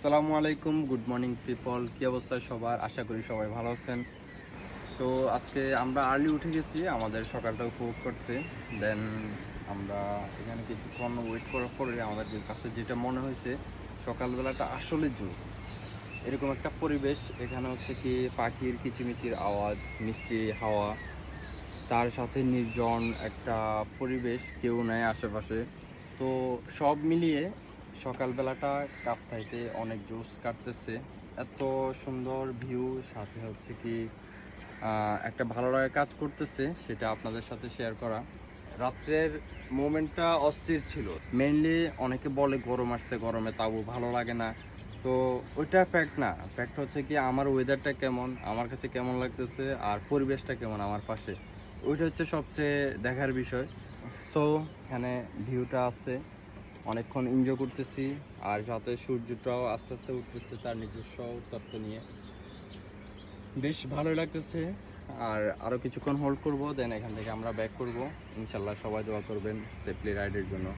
আসসালামু আলাইকুম good morning people কি অবস্থা সবার? আশা করি সবাই ভালো আছেন। তো আজকে আমরা আর্লি উঠে গেছি আমাদের সকালটা উপভোগ করতে। দেন আমরা এখানে কিছুক্ষণ ওয়েট করার পরে আমাদের কাছে যেটা মনে হয়েছে, সকালবেলাটা আসলে জুস। এরকম একটা পরিবেশ, এখানে হচ্ছে কি পাখির কিচিমিচির আওয়াজ, মিষ্টি হাওয়া, তার সাথে নির্জন একটা পরিবেশ, কেউ নেয় আশেপাশে। তো সব মিলিয়ে সকালবেলাটা কাপ্তাইতে অনেক জোস কাটতেছে। এত সুন্দর ভিউ, সাথে হচ্ছে কি একটা ভালো লাগা কাজ করতেছে, সেটা আপনাদের সাথে শেয়ার করা। রাত্রের মোমেন্টটা অস্থির ছিল। মেইনলি অনেকে বলে গরম আসছে, গরমে তাবু ভালো লাগে না। তো ওইটা ফ্যাক্ট না। ফ্যাক্ট হচ্ছে কি, আমার ওয়েদারটা কেমন, আমার কাছে কেমন লাগতেছে, আর পরিবেশটা কেমন আমার পাশে। ওইটা হচ্ছে সবচেয়ে দেখার বিষয়। সো এখানে ভিউটা আছে। অনেকক্ষণ এনজয় করতেছি, আর সাথে সূর্যটাও আস্তে আস্তে উঠতেছে তার নিজস্ব তত্ত্ব নিয়ে। বেশ ভালো লাগতেছে, আর আরও কিছুক্ষণ হোল্ড করব দেন এখান থেকে আমরা ব্যাক করব। ইনশাল্লাহ সবাই দোয়া করবেন সেফলি রাইডের জন্য।